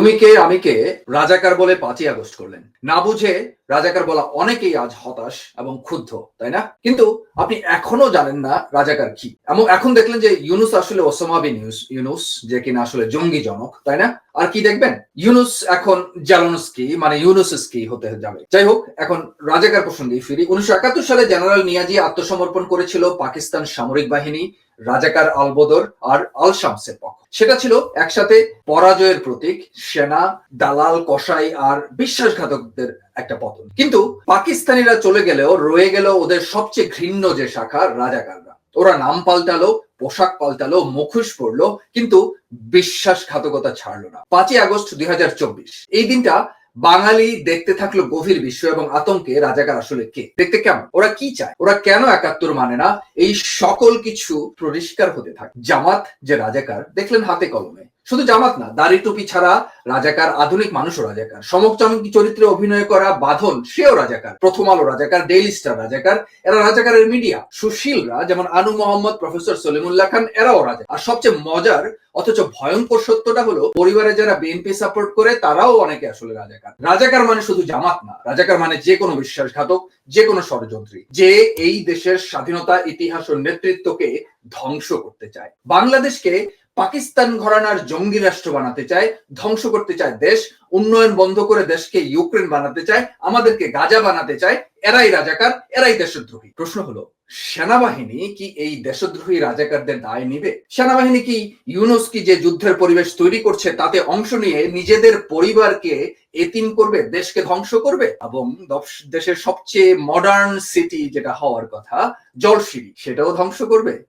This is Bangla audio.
তুমি কে, আমি কে? রাজাকার বলে পাঁচই আগস্ট করলেন। না বুঝে রাজাকার বলা অনেকেই আজ হতাশ এবং ক্ষুব্ধ, তাই না? কিন্তু আপনি এখনও জানেন না রাজাকার কি। এবং এখন দেখলেন যে ইউনুস আসলে ওসামা বিন ইউস- ইউনুস, যে কিনা আসলে জঙ্গি জনক তাই না? আর কি দেখবেন? ইউনুস এখন জ্যালনস্কি মানে ইউনুসস্কি হতে যাবে। যাই হোক, এখন রাজাকার প্রসঙ্গে ফিরি। উনিশশো একাত্তর সালে জেনারেল নিয়াজি আত্মসমর্পণ করেছিল পাকিস্তান সামরিক বাহিনী, রাজাকার আলবদর আর আল শামসের পক্ষ সেটা ছিল একসাথে পরাজয়ের প্রতীক, সেনা, দালাল, কসাই আর বিশ্বাসঘাতকদের একটা পতন। কিন্তু পাকিস্তানিরা চলে গেলেও, রয়ে গেল ওদের সবচেয়ে ঘৃণ্য যে শাখা, রাজাকাররা। ওরা নাম পাল্টালো, পোশাক পাল্টালো, মুখোশ পড়ল কিন্তু বিশ্বাসঘাতকতা ছাড়লো না। পাঁচই আগস্ট দুই হাজার চব্বিশ। এই দিনটা বাঙালি দেখতে থাকল গভীর বিশ্ব এবং আতঙ্কে রাজাকার আসলে কে? দেখতে কেমন? ওরা কি চায়? ওরা কেন একাত্তর মানে না? এই সকল কিছু পরিষ্কার হতে থাকে। জামাত যে রাজাকার, দেখলেন হাতে কলমে। শুধু জামাত না, দাড়ি টুপি ছাড়া রাজাকার, আধুনিক মানুষও রাজাকার। সমকচমকি চরিত্রে অভিনয় করা বাঁধন, সেও রাজাকার। প্রথম আলো রাজাকার, ডেইলি স্টার রাজাকার। এরা রাজাকারের মিডিয়া, সুশীলরা, যেমন আনু মোহাম্মদ, প্রফেসর সলিমুল্লাহ খান, এরাও রাজা। আর সবচেয়ে মজার, অথচ ভয়ঙ্কর সত্যটা হলো, পরিবারে যারা বিএনপি সাপোর্ট করে, তারাও অনেকে আসলে রাজাকার। রাজাকার মানে শুধু জামাত না, রাজাকার মানে যে কোনো বিশ্বাসঘাতক, যে কোনো ষড়যন্ত্রী, যে এই দেশের স্বাধীনতা, ইতিহাস ও নেতৃত্বকে ধ্বংস করতে চায়। বাংলাদেশকে পাকিস্তান ঘরানার জঙ্গি রাষ্ট্র বানাতে চায়, ধ্বংস করতে চায় দেশ, উন্নয়ন বন্ধ করে দেশকে ইউক্রেন বানাতে চায়, আমাদেরকে গাজা বানাতে চায়, এরাই রাজাকার, এরাই দেশদ্রোহী। প্রশ্ন হলো, সেনাবাহিনী কি এই দেশদ্রোহী রাজাকারদের দায় নিবে? সেনাবাহিনী কি ইউনুস কি যে যুদ্ধের পরিবেশ তৈরি করছে, তাতে অংশ নিয়ে নিজেদের পরিবারকে এতিম করবে, দেশকে ধ্বংস করবে? এবং দেশের সবচেয়ে মডার্ন সিটি যেটা হওয়ার কথা জলসিরি সেটাও ধ্বংস করবে।